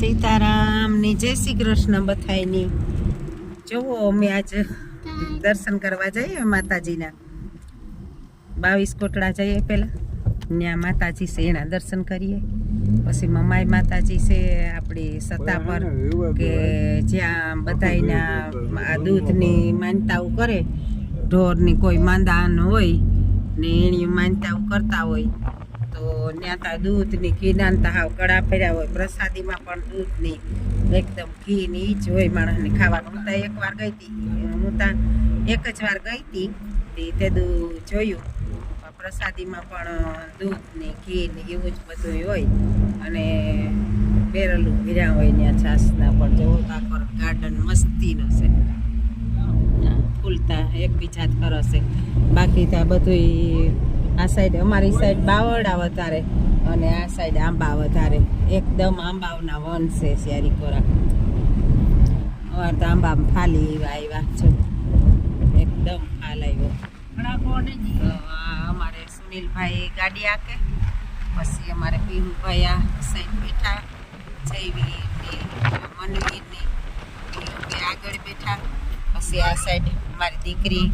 સીતારામની. જય શ્રી કૃષ્ણ બથાઈની જુઓ અમે આજ દર્શન કરવા જઈએ માતાજીના. બાવીસ કોટડા જઈએ પહેલાં. ત્યાં માતાજી છે એના દર્શન કરીએ. પછી મમાઈ માતાજી છે આપણી સત્તા પર કે જ્યાં બધાયના આ દૂધની માનતાઓ કરે. ઢોરની કોઈ માંદાન હોય ને એની માનતાઓ કરતા હોય. ત્યાં તા દૂધની ઘીના નાનતા હાવ કડા ફર્યા હોય. પ્રસાદીમાં પણ દૂધની એકદમ ઘીની ની જ હોય માણસને ખાવાનું. હું ત્યાં એકવાર ગઈ હતી હું ત્યાં એક જ વાર ગઈ હતી તે દૂધ જોયું. પ્રસાદીમાં પણ દૂધની ઘીની એવું જ બધું હોય. અને બેરેલું ભીરા હોય ત્યાં છાસના પણ જોવો કાકર ગાર્ડન મસ્તીનો છે. ફૂલતા એકબીજા જ કરશે બાકી ત્યાં બધું આ સાઈડ અમારી સાઈડ બાવળા વધારે અને આ સાઈડ આંબા વધારે. એકદમ આંબાઓના વન છે શિયારી ખોરાક. અમારે તો આંબા ફાલી એવા આવ્યા છો. એકદમ ફાલ આવ્યો. અમારે સુનિલભાઈ ગાડી આકે. પછી અમારે પીરુભાઈ આ સાઈડ બેઠા. જયવીરની મનવીરની આગળ બેઠા. પછી આ સાઈડ મારી દીકરી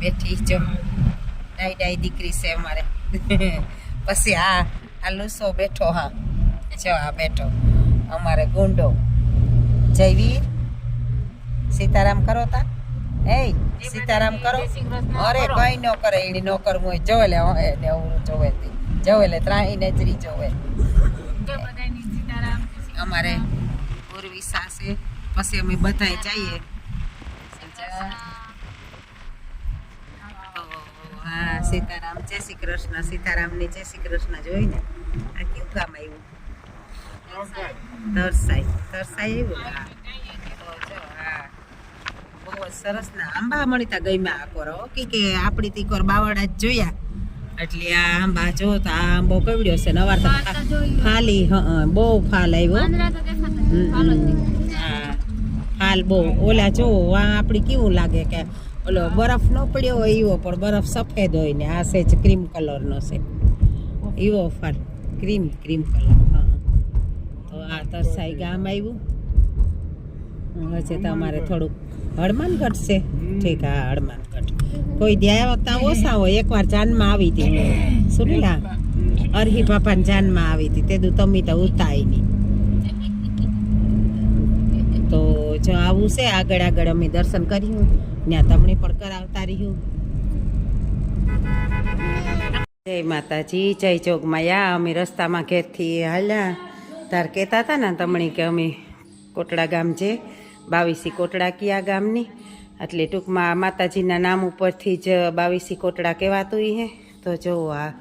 બેઠી જો ડાઈ ડાઈ દીકરી છે અમારે. પછી આ આ લુસો બેઠો હા. જો આ બેઠો. અમારે ગુંડો. જયવીર સીતારામ કરો તા. એ સીતારામ કરો. અરે કઈ ન કરે એની નો કરવું હોય જોવે લે હવે ને એવું જોવે તે. જોવે લે ત્રાહી નજરી જોવે. અમારે પૂર્વી સાસે. પછી અમે બધાય જઈએ તો હા સીતારામ જય શ્રી કૃષ્ણ. સીતારામની જય શ્રી કૃષ્ણ જોઈને આ કયું ગામ આવ્યું તરસાઈ આવ્યું હા. બહુ સરસ ના આંબા મળીતા ગઈમાં આ કોરો કે કે આપણી તીકોર બાવડા જ જોયા. એટલે આ આંબા જો તો આ આંબો કવડ્યો છે નવાર ફાલી હા બહુ ફાલ આવ્યો ફાલ બહુ. ઓલા જો આ આપણી કેવું લાગે કે ઓલો બરફ ન પડ્યો હોય એવો પણ બરફ સફેદ હોય ને આ સેજ ક્રીમ કલરનો છે. એવો ફર ક્રીમ ક્રીમ કલર હા. તો આ તરસાઈ ગામ આવ્યું હશે તમારે થોડુંક હળમાનગઢ છે. ઠીક હા હળમાનગઢ. કોઈ ધ્યાવતા ઓછા હોય એકવાર જાનમાં આવી હતી સુનિલા અરહી બાપાને જાનમાં આવી હતી. તે દુ તમે તો ઉતાય નહીં. તો જો આવું છે આગળ આગળ અમે દર્શન કર્યું. ત્યાં તમને પણ કરાવતા રહ્યું. જય માતાજી, જય જોગમાયા અમે રસ્તામાં ઘેરથી હાલ્યા. તાર કહેતા હતા ને તમને કે અમે કોટડા ગામ છે, બાવીસી કોટડા કયા ગામની. એટલે ટૂંકમાં માતાજીના નામ ઉપરથી જ બાવીસી કોટડા કહેવાતું હે. તો જો આ,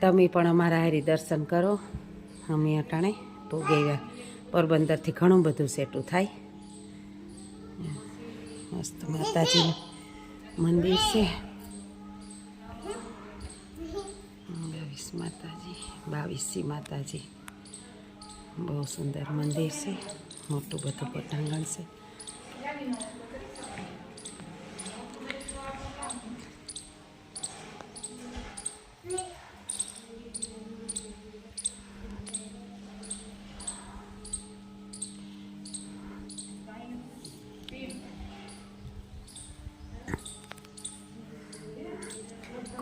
તમે પણ અમારા હારી દર્શન કરો. અમે અટાણે તો ગયા પોરબંદરથી ઘણું બધું સેટું થાય. મસ્ત માતાજીનું મંદિર છે. બાવીસ માતાજી, બાવીસી માતાજી. બહુ સુંદર મંદિર છે. મોટું બધું પટાંગણ છે.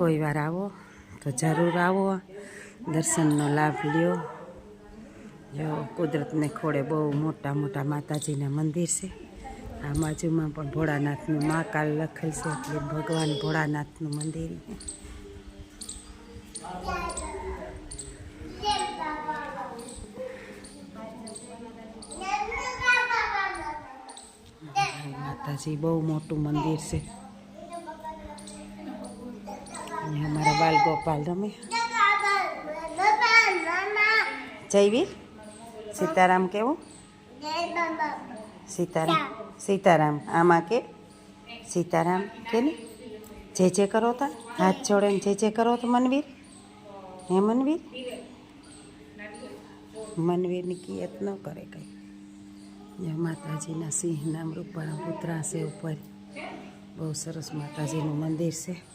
કોઈ વાર આવો તો જરૂર આવો. દર્શનનો લાભ લ્યો. જો કુદરતને ખોળે બહુ મોટા મોટા માતાજીના મંદિર છે. આ બાજુમાં પણ ભોળાનાથનું મહાકાલ લખેલ છે એટલે ભગવાન ભોળાનાથનું મંદિર માતાજી, બહુ મોટું મંદિર છે. અહીંયા અમારા બાલ ગોપાલ રમે. જયવીર, સીતારામ કેવું? સીતારામ સીતારામ, આમાં કે? સીતારામ કે ને જે જે કરો તા, હાથ જોડે જે જે કરો તો, મનવીર? હે મનવીર? મનવીરની કિયત ન કરે કંઈ. જે માતાજીના સિંહના રૂપાળા પુતરા છે ઉપર. બહુ સરસ માતાજીનું મંદિર છે.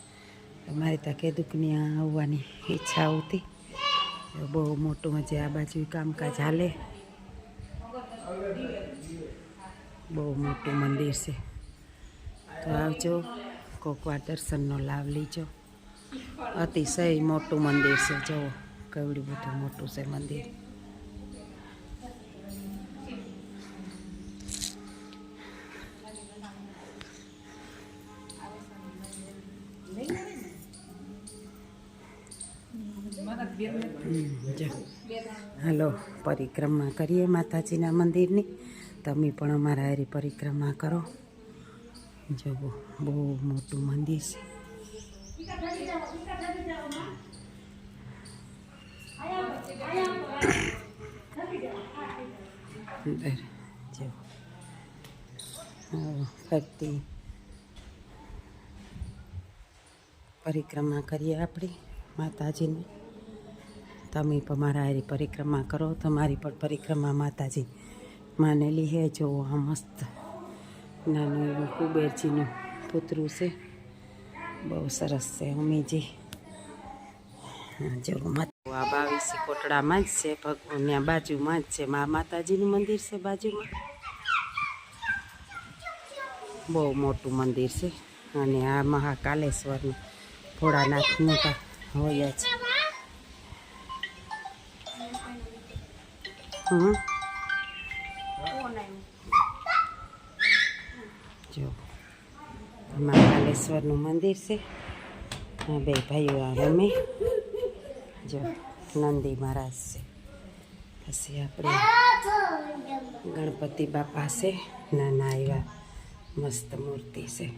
મારી ત્યાં કેદુકની આવવાની ઈચ્છા હતી બહુ મોટું હજી આ બાજુ કામકાજ હાલે. બહુ મોટું મંદિર છે. તો આવજો કોકવાર દર્શનનો લાભ લીજો. અતિશય મોટું મંદિર છે, જુઓ, કેવડું બધું મોટું છે મંદિર. હાલો, પરિક્રમા કરીએ માતાજીના મંદિરની. તમે પણ અમારા હારી પરિક્રમા કરો. જો બહુ મોટું મંદિર છે. અંદર પરિક્રમા કરીએ આપણી માતાજીની. તમે પણ મારા હારી પરિક્રમા કરો. તમારી પણ પરિક્રમા માતાજી માનેલી હે. જો આ મસ્ત નાનું એવું કુબેરજીનું પુતરું છે. બહુ સરસ છે અમીજી જો આ બાવીસી કોટડામાં જ છે, ભગવાનની બાજુમાં જ છે. મા માતાજીનું મંદિર છે બાજુમાં. બહુ મોટું મંદિર છે. અને આ મહાકાલેશ્વરનું ભોળાનાથનું હોય જ. હમ. જો મહાકાલેશ્વરનું મંદિર છે. બે ભાઈઓ આ રમે. જો, નંદી મહારાજ છે. પછી આપણે ગણપતિ બાપા છે. નાના એવા મસ્ત મૂર્તિ છે.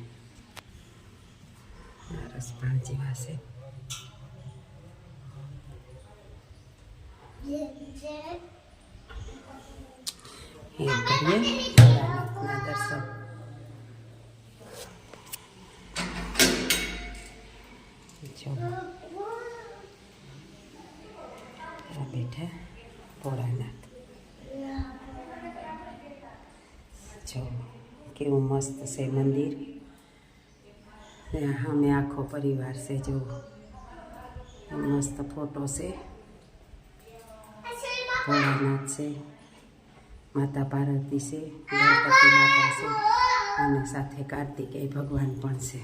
રસપાણ જેવા છે. કરીએ ભોળાનાથના દર્શન જો આ બેઠા ભોળાનાથ જો કેવું મસ્ત છે મંદિર ત્યાં અમે આખો પરિવાર છે જો મસ્ત ફોટો છે ભોળાનાથ છે માતા પાર્વતી છે ગણપતિ માતા છે અને સાથે કાર્તિકેય ભગવાન પણ છે.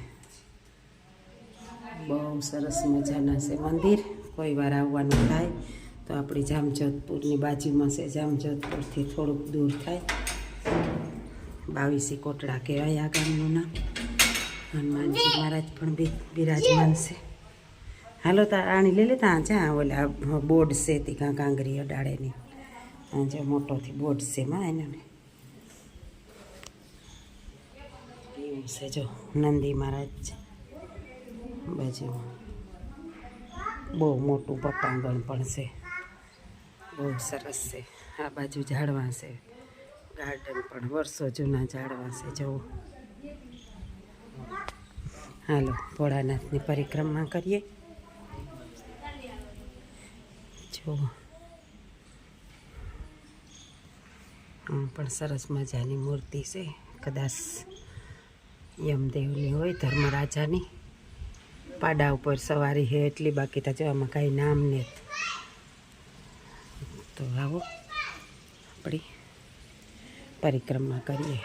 બહુ સરસ મજાના છે મંદિર. કોઈ વાર આવવાનું થાય તો આપણી જામજોધપુરની બાજુમાં છે. જામજોધપુરથી થોડુંક દૂર થાય. બાવીસી કોટડા કહેવાય આ ગામનું નામ. હનુમાનજી મહારાજ પણ બિરાજમાન છે. હાલો તા, આણી લઈ લેતા જ્યાં ઓલા બોર્ડ છે તે કાં કાંગરી અડાડેની. જે મોટોથી બોટ છે માં એને એવું છે. જો, નંદી મહારાજ બાજુ બહુ મોટું પટાંગણ પણ છે. બહુ સરસ છે. આ બાજુ ઝાડવા છે. ગાર્ડન પણ વર્ષો જૂના ઝાડવા છે. જવું હાલો, ભોળાનાથની પરિક્રમા કરીએ. જો આમ પણ સરસ મજાની મૂર્તિ છે. કદાચ યમદેવની હોય, ધર્મરાજાની. પાડા ઉપર સવારી છે એટલી બાકી તા જો આમાં કાંઈ નામ ને તો આવો, આપણી પરિક્રમા કરીએ.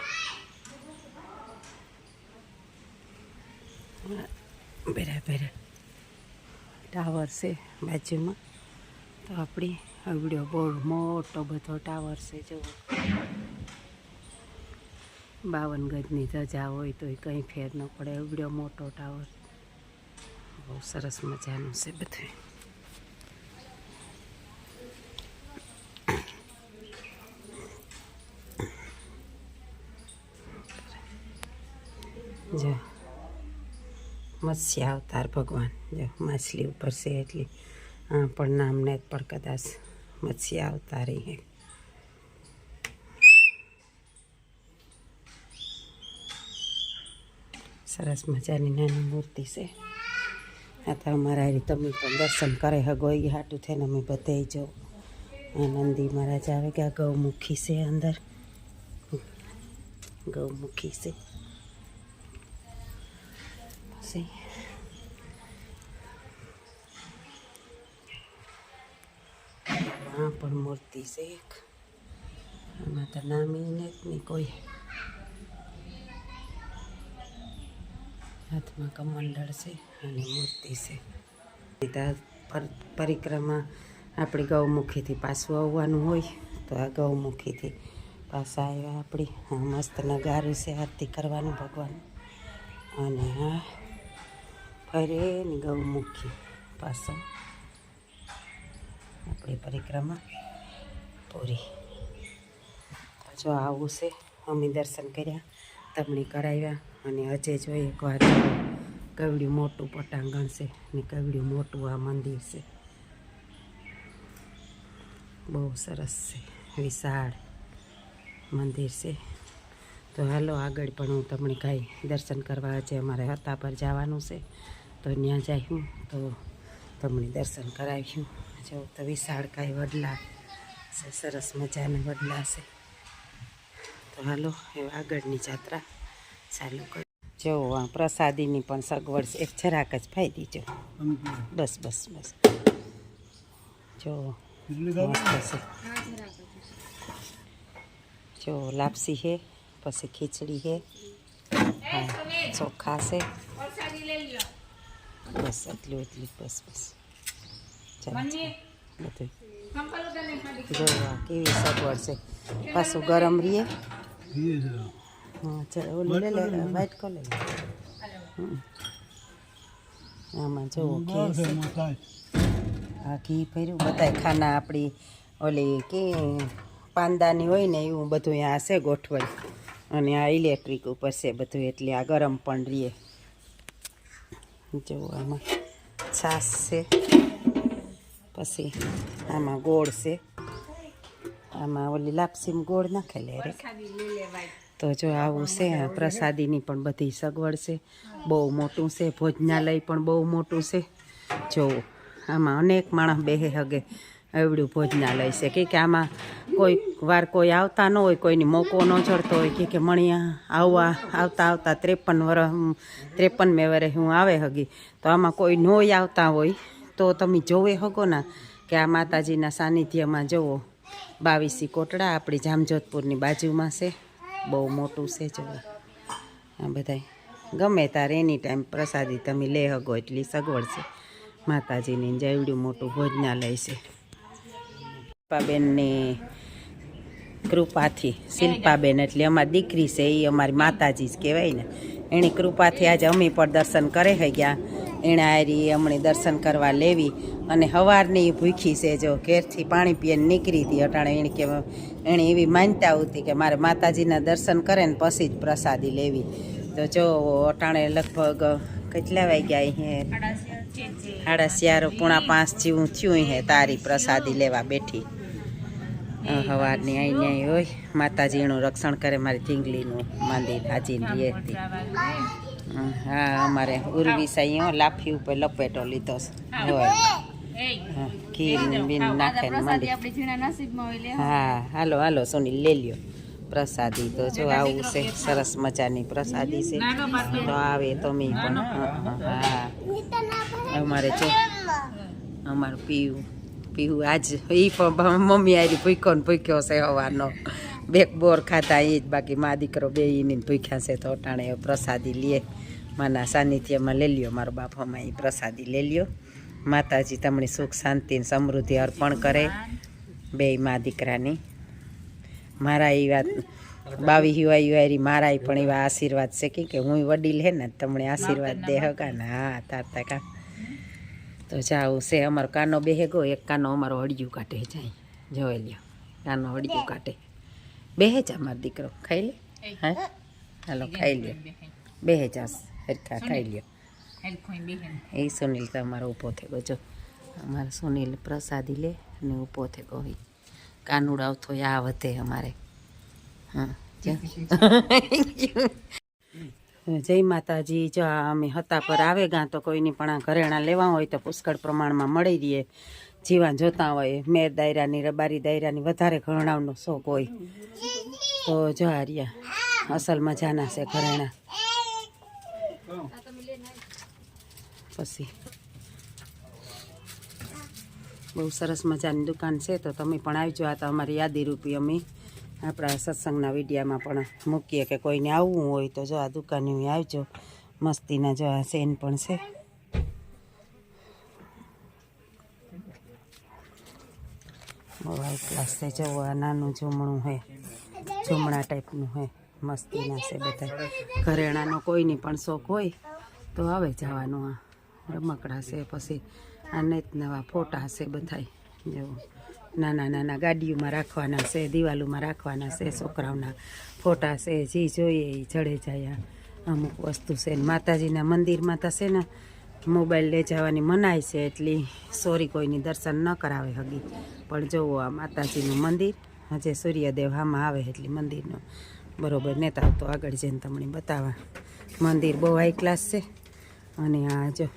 બરાબર. ટાવર છે બાજુમાં. તો આપણી આવડ્યો બહુ મોટો બધો ટાવર છે જુઓ બાવન ગજની ધજા હોય તો કંઈ ફેર ન પડે. આવડ્યો મોટો ટાવર. બહુ સરસ મજાનું છે બધું. જો. મત્સ્ય અવતાર ભગવાન. જો, માછલી ઉપર છે એટલી. પણ નામ ને પણ કદાચ મત્સ્ય અવતારી હે સરસ મજાની નાની મૂર્તિ છે આ તો અમારા હારી તમે પણ દર્શન કરે હગોઈ એ હાટું થઈને અમે બધે જો આનંદી મહારાજ આવે કે આ ગૌમુખી છે અંદર ગૌમુખી છે પછી આ પણ મૂર્તિ છે એક આમાં તો નામ ઈ ને જ નહીં કોઈ હાથમાં કમંડળ છે અને મૂર્તિ છે પરિક્રમા આપણી ગૌમુખીથી પાછું આવવાનું હોય તો આ ગૌમુખીથી પાછા આવ્યા આપણી મસ્ત નગારું છે આરતી કરવાનું ભગવાન અને આ ફરે ગૌમુખી પાછો આપણી પરિક્રમા પૂરી. જો આવું છે, અમે દર્શન કર્યા તમને કરાવ્યા, અને હજે જોઈએ એકવાર કવડ્યું મોટું પટાંગણ છે, ને કવડ્યું મોટું આ મંદિર છે. બહુ સરસ છે, વિશાળ મંદિર છે. તો હાલો આગળ પણ હું તમને કાંઈ દર્શન કરવા આજે અમારે હતા પર જવાનું છે. તો ત્યાં જઈશું તો તમને દર્શન કરાવ્યું જો તો વિશાળ કાંઈ વડલા છે. સરસ મજાના વડલા છે. તો હાલો એ આગળની જાત્રા ચાલુ કરી. જો પ્રસાદીની પણ સગવડ છે. એક જરાક જ ફાઈ દીજો બસ બસ બસ. જો જો, લાપસી છે પછી ખીચડી છે ચોખા છે. બસ, એટલું એટલું, બસ બસ. બધું. જો આ કેવી સગવડ છે. પાછું ગરમ રીએ. હા ચાલો ઓલું લે લે વ્હાઈટ કલર આમાં જોવો આ ઘી ફર્યું બધાય ખાના આપણી ઓલી કે પાંદાની હોય ને એવું બધું અહીંયા હશે ગોઠવાય અને આ ઇલેક્ટ્રિક ઉપર છે બધું એટલે આ ગરમ પણ રહે જોવો આમાં છાશ છે. પછી આમાં ગોળ છે આમાં ઓલી લાપસીમાં ગોળ નાખેલે રે તો જો આવું છે પ્રસાદીની પણ બધી સગવડ છે બહુ મોટું છે ભોજનાલય પણ બહુ મોટું છે જો આમાં અનેક માણસ બેહે હગે એવડું ભોજનાલય છે કે કે આમાં કોઈ વાર કોઈ આવતા ન હોય કોઈની મોકો ન ચડતો હોય કે કે મણિયા આવવા આવતા આવતા ત્રેપન વર ત્રેપન મે વરે હું આવે હગી. તો આમાં કોઈ નોય આવતા હોય તો તમે જોવે હગો ના કે આ માતાજીના સાનિધ્યમાં જુઓ બાવીસી કોટડા આપણી જામજોધપુરની બાજુમાં છે. બહુ મોટું છે જુઓ આ બધાય. ગમે તારે એની ટાઈમ પ્રસાદી તમે લે હગો એટલી સગવડ છે. માતાજીની જેવડું મોટું ભોજનાલય છે. શિલ્પાબેનની કૃપાથી, શિલ્પાબેન એટલે અમારી દીકરી છે, એ અમારી માતાજી જ કહેવાય ને. એની કૃપાથી આજે અમે પણ દર્શન કરે હૈ ગયા એણે આરી અમને દર્શન કરવા લેવી અને સવારની ભૂખી છે જો ઘેરથી પાણી પીને નીકળી હતી અટાણે. એણે કે એણે એવી માનતા હતી કે મારે માતાજીના દર્શન કરે ને પછી જ પ્રસાદી લેવી. તો જો અટાણે લગભગ કેટલા વાગ્યા હે સાડા સિયારો પૂણા પાંચ જેવું થયું હે તારી પ્રસાદી લેવા બેઠી. હવારની અહીં અહીં હોય. માતાજીનું રક્ષણ કરે મારી ચીંગલીનું માંદી હાજીને અ, હા અમારે ઉર્વી સાઈ લાફી ઉપર લપેટો લીધો છે. હોય. ખીર બીન નાખે હા. હાલો હાલો સોની લઈ લ્યો. પ્રસાદી તો જો આવું છે સરસ મજાની પ્રસાદી છે. તો આવે તો મી પણ હા અમારે જો અમારું પીવું પીવું આજ એ પણ મમ્મી આવી ભૂખ્યો ને ભૂખ્યો છે હવાનો. બે બોર ખાતા એ જ બાકી મા દીકરો બે ઈની ભૂખ્યા છે તો અટાણે પ્રસાદી લે. માના સાનિધ્યમાં લઈ લ્યો, મારો બાપામાં એ પ્રસાદી લઈ લ્યો. માતાજી તમને સુખ, શાંતિ સમૃદ્ધિ અર્પણ કરે બે મા દીકરાની. મારા એ વાત, બાવી યુવા યુવારી મારા પણ એવા આશીર્વાદ છે કે કે હું વડીલ હે ને, તમને આશીર્વાદ દે હકા ને? હા તારતા કા. તો જાઉં છે, અમારો કાનો બેહેગો, એક કાનો અમારો હળિયું કાઢે જાય. જોઈ લ્યો, કાનો હળિયું કાઢે. બેહે ચા માર દીકરો. ખાઈ લે. હા? હાલો ખાઈ લ્યો. બેહે ચા હરખા ખાઈ લ્યો. એ સુનિલ તમારો ઊભો થઈ ગયો જો અમારે સુનિલ પ્રસાદી લે અને ઊભો થયો. હોય કાનુડ કાનુડાવ તો આ વધે અમારે. હા જય માતાજી. જો આ અમે હતા પર આવે ગાં તો કોઈની પણ આ ઘરેણા લેવા હોય તો પુષ્કળ પ્રમાણમાં મળી રહીએ. જીવાન જોતા હોય, મેર દાયરાની, રબારી દાયરાની, વધારે ઘરણાવનો શોખ હોય. તો જો આ અસલ મજાના છે ઘરેણા. પછી. બહુ સરસ મજાની દુકાન છે, તો તમે પણ આવજો. આ તો અમારી યાદી રૂપી અમે આપણા સત્સંગના વિડીયામાં પણ મૂકીએ કે કોઈને આવવું હોય તો જો આ દુકાને આવજો. મસ્તીના જો આ સેન પણ છે. હાઈ ક્લાસ થઈ જવો આ નાનું જમણું છે જમણા ટાઈપનું છે મસ્તીના છે બધા. ઘરેણાનો કોઈની પણ શોખ હોય, તો આવે જવાનું આ. રમકડા છે, પછી આ નેત નવા ફોટા છે બધાય. જેવું નાના નાના ગાડીઓમાં રાખવાના છે, દિવાલોમાં રાખવાના છે, છોકરાઓના ફોટા છે, જે જોઈએ એ જડે જાય અમુક વસ્તુ છે માતાજીના મંદિરમાં તો છે ને મોબાઈલ લઈ જવાની મનાય છે એટલી. સોરી કોઈની દર્શન ન કરાવે હગી. પણ જોવો આ માતાજીનું મંદિર. હજે સૂર્યદેવ આમાં આવે એટલે મંદિરનું. બરોબર, નેતા તો આગળ જઈને તમને બતાવવા મંદિર બહુ હાઈ ક્લાસ છે. અને આ જો,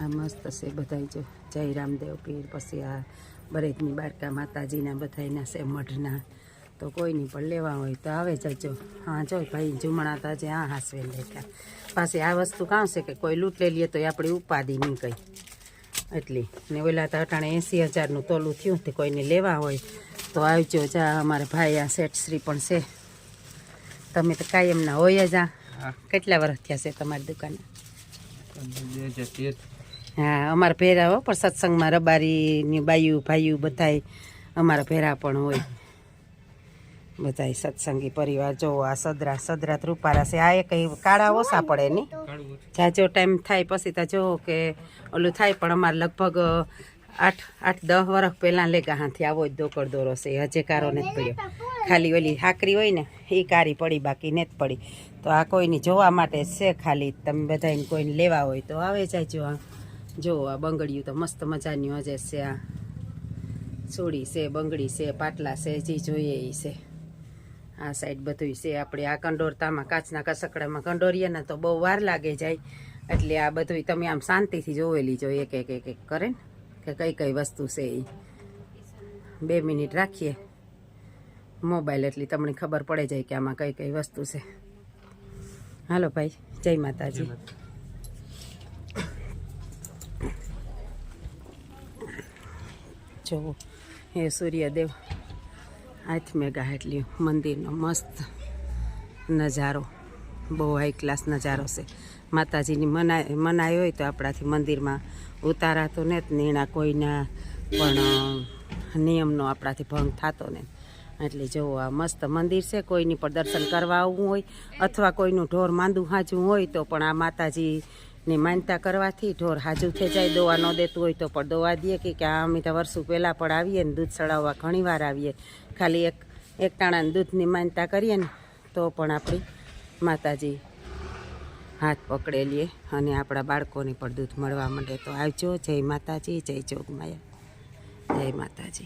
આ મસ્ત છે બધાય જો. જય રામદેવ પીર. પછી આ બરેજની બારકા માતાજીના બધાયના છે મઢના. તો કોઈની પણ લેવા હોય તો આવે જજો. હા જો ભાઈ જુમણા તો આજે આ હાસવે લેતા. પાછી આ વસ્તુ કાં છે કે કોઈ લૂંટ લઈ લઈએ તો એ આપણી ઉપાધિ નહીં કંઈ. એટલી ને ઓલા તો અટાણે એંસી હજારનું તોલું થયું તે કોઈને લેવા હોય તો આવજો જા અમારે ભાઈ આ શેઠશ્રી પણ છે. તમે તો કાયમના હોય જ આ. કેટલા વર્ષ થયા છે તમારી દુકાને? હા અમારા ભેરા હો પણ સત્સંગમાં રબારીની બાયું ભાઈયું બધાય અમારા ભેરા પણ હોય. બધાય સત્સંગી પરિવાર, જોવો આ સદરા સદરા ત્રુપારા છે. આ એક કાળા ઓછા પડે નહીં જાજો ટાઈમ થાય પછી તો જોવો કે ઓલું થાય, પણ અમારે લગભગ આઠ આઠ, દસ વર્ષ પહેલાં લેગા હાથી આવો જ દોકડ દોરો છે હજે કારો નથી પડ્યો. ખાલી ઓલી હાકરી હોય ને, એ કારી પડી, બાકી ને જ પડી. તો આ કોઈની જોવા માટે છે ખાલી. તમે બધાને કોઈને લેવા હોય તો આવે જાયજો આ. જો આ બંગડીયું તો મસ્ત મજાની હજે છે આ. સોડી છે, બંગડી છે, પાટલા છે, જે જોઈએ એ છે. આ સાઈડ બધું છે. આપણે આ કંડોરતામાં કાચના કસકડામાં કંડોરીએ ને તો બહુ વાર લાગે જાય. એટલે આ બધું તમે આમ શાંતિથી જોવેલી જોઈએ એક એક એક એક કરે ને કે કઈ કઈ વસ્તુ છે એ બે મિનિટ રાખીએ. મોબાઈલ એટલી તમને ખબર પડે જાય કે આમાં કઈ કઈ વસ્તુ છે. હાલો ભાઈ જય માતાજી. જોવો હે સૂર્યદેવ. હાથ મેગા મંદિરનો મસ્ત નજારો. બહુ હાઈ ક્લાસ નજારો છે. માતાજીની મનાય મનાય હોય તો આપણાથી મંદિરમાં ઉતારાતો ને જ નીણા કોઈના પણ નિયમનો આપણાથી ભંગ થતો ને. એટલે જુઓ આ મસ્ત મંદિર છે, કોઈની પણ દર્શન કરવા આવવું હોય અથવા કોઈનું ઢોર માંદું હાજવું હોય તો પણ આ માતાજીની માનતા કરવાથી ઢોર હાજુ જાય, દોવા ન દેતું હોય તો પણ દોવા દઈએ કે આ અમે તો વર્ષો પહેલાં પણ આવીએ ને દૂધ ચડાવવા ઘણી વાર આવીએ. ખાલી એક એક ટાણાને દૂધની માનતા કરીએ ને તો પણ આપણી માતાજી હાથ પકડેલીએ અને આપણા બાળકોને પણ દૂધ મળવા માંડે. તો આવજો, જય માતાજી, જય જોગમાયા. જય માતાજી.